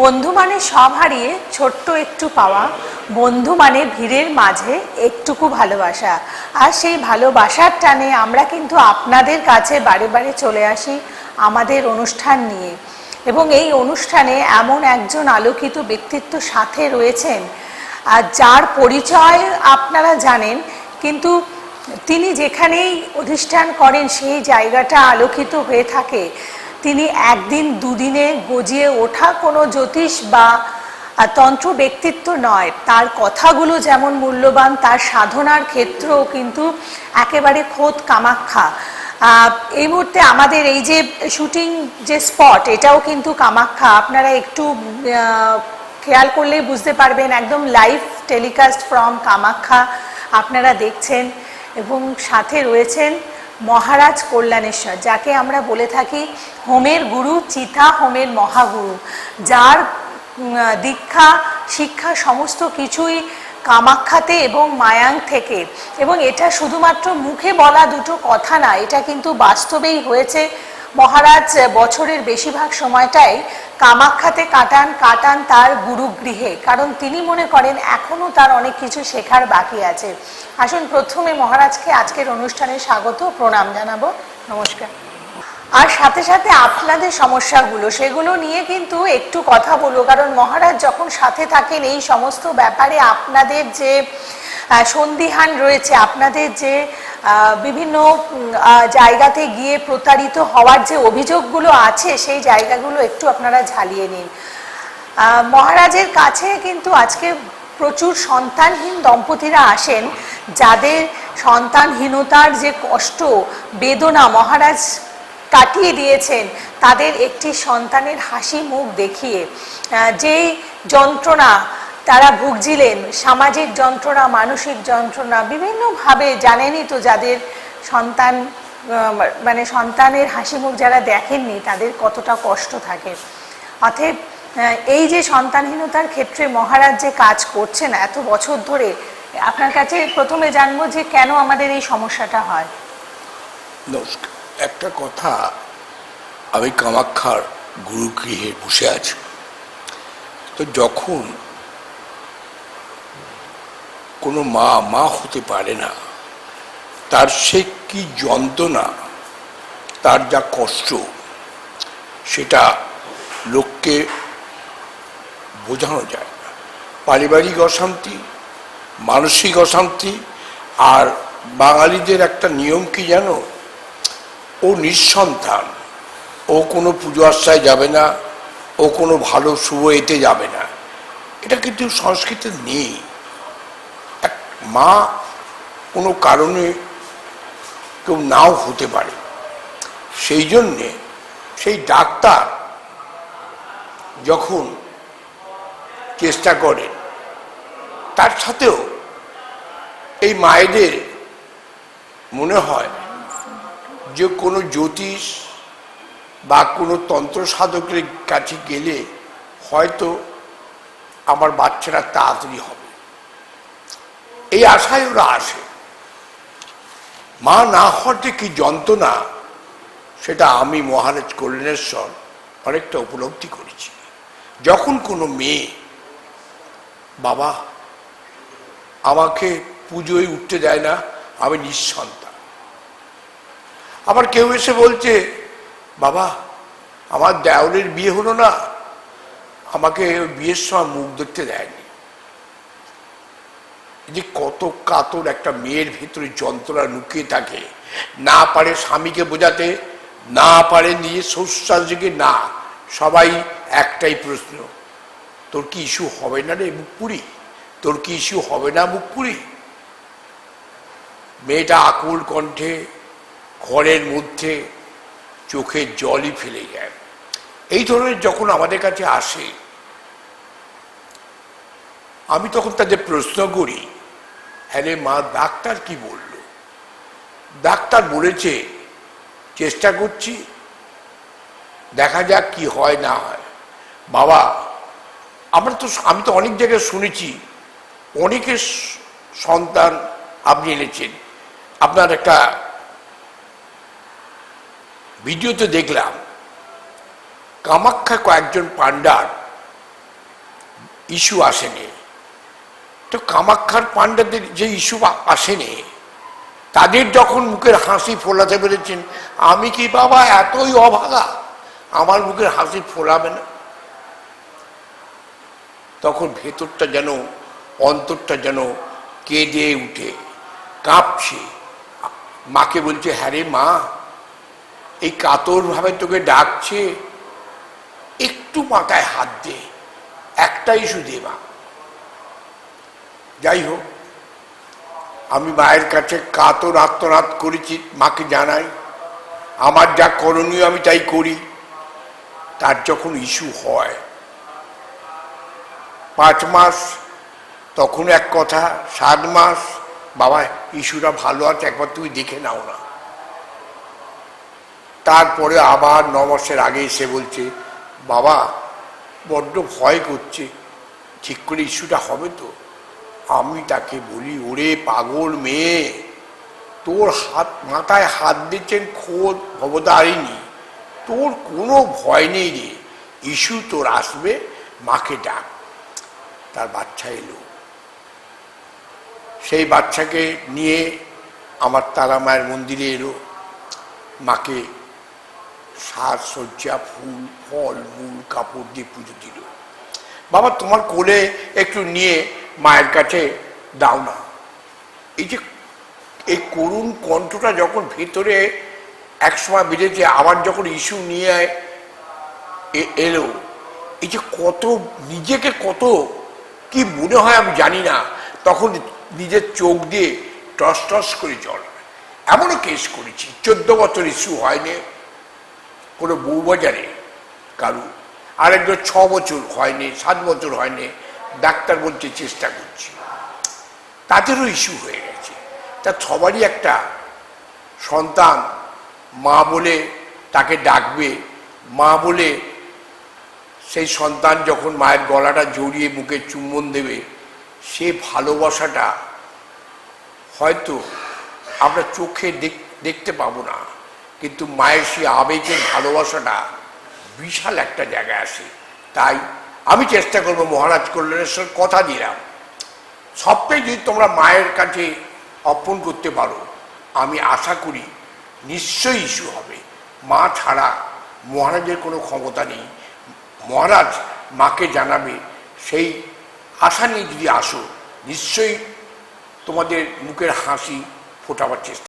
বন্ধু মানে সব হারিয়ে ছোট্ট একটু পাওয়া, বন্ধু মানে ভিড়ের মাঝে একটুকু ভালোবাসা। আর সেই ভালোবাসার টানে আমরা কিন্তু আপনাদের কাছে বারে বারে চলে আসি আমাদের অনুষ্ঠান নিয়ে। এবং এই অনুষ্ঠানে এমন একজন আলোকিত ব্যক্তিত্ব সাথে রয়েছেন, আর যার পরিচয় আপনারা জানেন, কিন্তু তিনি যেখানেই অধিষ্ঠান করেন সেই জায়গাটা আলোকিত হয়ে থাকে। তিনি একদিন দুদিনে গজিয়ে ওঠা কোনো জ্যোতিষ বা তন্ত্র ব্যক্তিত্ব নয়। তার কথাগুলো যেমন মূল্যবান, তার সাধনার ক্ষেত্রেও কিন্তু একেবারে খোদ কামাখ্যা। এই মুহূর্তে আমাদের এই যে শুটিং যে স্পট, এটাও কিন্তু কামাখ্যা। আপনারা একটু খেয়াল করলেই বুঝতে পারবেন, একদম লাইভ টেলিকাস্ট ফ্রম কামাখ্যা আপনারা দেখছেন এবং সাথে রয়েছেন। মহারাজ কল্যাণেশ্বর, যাকে আমরা বলে থাকি হোমের গুরু, চিতা হোমের মহাগুরু, যার দীক্ষা, শিক্ষা সমস্ত কিছুই কামাখ্যাতে এবং মায়াং থেকে। এবং এটা শুধুমাত্র মুখে বলা দুটো কথা না, এটা কিন্তু বাস্তবেই হয়েছে। মহারাজ, বছরের বেশিরভাগ সময়টাই কামাখ্যাতে কাটান কাটান তার গুরুগৃহে। কারণ তিনি মনে করেন এখনও তার অনেক কিছু শেখার বাকি আছে। আসুন প্রথমে মহারাজকে আজকের অনুষ্ঠানে স্বাগত, প্রণাম জানাব। নমস্কার। আর সাথে সাথে আপনাদের সমস্যাগুলো, সেগুলো নিয়ে কিন্তু একটু কথা বলব। কারণ মহারাজ যখন সাথে থাকেন, এই সমস্ত ব্যাপারে আপনাদের যে সন্দিহান রয়েছে। আপনাদের যে বিভিন্ন জায়গাতে গিয়ে প্রতারিত হওয়ার যে অভিযোগগুলো আছে, সেই জায়গাগুলো একটু আপনারা ঝালিয়ে নিন। মহারাজের কাছে কিন্তু আজকে প্রচুর সন্তানহীন দম্পতিরা আসেন, যাদের সন্তানহীনতার যে কষ্ট, বেদনা মহারাজ কাটিয়ে দিয়েছেন, তাদের একটি সন্তানের হাসি মুখ দেখিয়ে যেই যন্ত্রণা তারা ভুগছিলেন। সামাজিক যন্ত্রণা, মানসিক যন্ত্রণা বিভিন্নভাবে জানেনই তো যাদের সন্তান মানে সন্তানের হাসি মুখ যারা দেখেননি তাদের কতটা কষ্ট থাকে। অতএব এই যে সন্তানহীনতার ক্ষেত্রে মহারাজ যে কাজ করছেন এত বছর ধরে, আপনার কাছে প্রথমে জানব যে কেন আমাদের এই সমস্যাটা হয়। একটা কথা, আমি কামাক্ষার গুরুগৃহে বসে আছি। তো যখন কোনো মা মা হতে পারে না। তার সে কি যন্ত্রণা, তার যা কষ্ট, সেটা লোককে বোঝানো যায় না। পারিবারিক অশান্তি, মানসিক অশান্তি আর বাঙালিদের একটা নিয়ম কি জানো? ও নিঃসন্তান, ও কোনো পুজো আশ্রয় যাবে না, ও কোনো ভালো শুভ এতে যাবে না। এটা কিন্তু সংস্কৃতে নেই। মা কোনো কারণে কেউ নাও হতে পারে। সেই জন্যে সেই ডাক্তার যখন চেষ্টা করেন তার সাথেও এই মায়েদের মনে হয় যে কোনো জ্যোতিষ বা কোনো তন্ত্র সাধকের কাছে গেলে হয়তো আমার বাচ্চারা তাড়াতাড়ি হবে। এই আশায় ওরা আসে। মা না হওয়ার যে কি যন্ত্রণা, সেটা আমি মহারাজ কল্যাণেশ্বর অনেকটা উপলব্ধি করেছি। যখন কোনো মেয়ে, বাবা, আমাকে পুজোয় উঠতে দেয় না, আমি নিঃসন্তান। আবার কেউ এসে বলছে, বাবা, আমার দেওরের বিয়ে হলো না। আমাকে বিয়ের সময় মুখ দেখতে দেয়নি। যে কত কাতর একটা মেয়ের ভেতরে যন্ত্রণা লুকিয়ে থাকে। না পারে স্বামীকে বোঝাতে, না পারে নিজের শ্বশুরকে না। সবাই একটাই প্রশ্ন, তোর কি ইস্যু হবে না রে মুখ পুরি তোর কি ইস্যু হবে না মুখ পুরি মেয়েটা আকুল কণ্ঠে, ঘরের মধ্যে চোখের জলই ফেলে যায়। এই ধরনের যখন আমাদের কাছে আসে, আমি তখন তাদের প্রশ্ন করি হ্যাঁ মা ডাক্তার কি বলল? ডাক্তার বলেছে, চেষ্টা করছি, দেখা যাক কি হয় না হয়। বাবা, আমরা তো, আমি তো অনেক জায়গায় শুনেছি, অনেকের সন্তান আপনি এনেছেন। আপনার একটা ভিডিওতে দেখলাম কামাখ্যা কয়েকজন পান্ডার ইস্যু আসেনি। তো কামাক্ষার পাণ্ডাদের যে ইস্যু আসেনি, তাদের যখন মুখের হাসি ফোলাতে পেরেছেন, আমি কি বাবা এতই অভাগা? আমার মুখের হাসি ফোলাবে না? তখন ভেতরটা যেন, অন্তরটা যেন কেঁদে উঠে, কাঁপছে। মাকে বলছে হ্যাঁ রে মা, এই কাতরভাবে তোকে ডাকছে, একটু মাথায় হাত দে, একটা ইস্যু দে মা। যাই হোক, আমি মায়ের কাছে কাতর আত্মনাদ করেছি, মাকে জানাই। আমার যা করণীয় আমি তাই করি। তার যখন ইস্যু হয়, পাঁচ মাস, তখন এক কথা, সাত মাস, বাবা, ইস্যুটা ভালো আছে, একবার তুমি দেখে নাও না। তারপরে আবার ন মাসের আগে এসে বলছে, বাবা, বড্ড ভয় করছে, ঠিক করে ইস্যুটা হবে তো? আমি তাকে বলি, ওরে পাগল মেয়ে, তোর হাত, মাথায় হাত দিচ্ছেন খোদ ভবতারিণী তোর কোনো ভয় নেই রে, ইস্যু তোর আসবে, মাকে ডাক। তার বাচ্চা এলো। সেই বাচ্চাকে নিয়ে আমার তারা মায়ের মন্দিরে এলো। মাকে সাজসজ্জা, ফুল, ফল, মূল, কাপড় দিয়ে পুজো দিল। বাবা, তোমার কোলে একটু নিয়ে মায়ের কাছে দাও না। এই যে, এই করুণ কণ্ঠটা যখন ভেতরে একসময় বেঁধেছে আবার যখন ইস্যু নিয়ে এলো, এই যে কত, নিজেকে কত, কি মনে হয় আমি জানি না। তখন নিজের চোখ দিয়ে টস টস করে জল। এমনও কেস করেছি, চোদ্দ বছর ইস্যু হয়নি, কোনো বউবাজারে কারু আরেকজন ছ বছর হয়নি, সাত বছর হয়নি, ডাক্তার বলছে চেষ্টা করছি। তাদেরও ইস্যু হয়ে গেছে। তা সবারই একটা সন্তান মা বলে তাকে ডাকবে, মা বলে সেই সন্তান যখন মায়ের গলাটা জড়িয়ে মুখে চুম্বন দেবে, সে ভালোবাসাটা হয়তো আমরা চোখে দেখ- দেখতে পাবো না। কিন্তু মায়ের সেই আবেগের ভালোবাসাটা বিশাল একটা জায়গায় আসে তাই আমি চেষ্টা করব মহারাজ কল্যাণেশ্বর কথা দিলাম। সবটাই যদি তোমরা মায়ের কাছে অর্পণ করতে পারো, আমি আশা করি নিশ্চয়ই ইস্যু হবে। মা ছাড়া মহারাজের কোনো ক্ষমতা নেই। মহারাজ মাকে জানাবে, সেই আশা নিয়ে যদি আসো, নিশ্চয়ই তোমাদের মুখের হাসি ফোটাবার চেষ্টা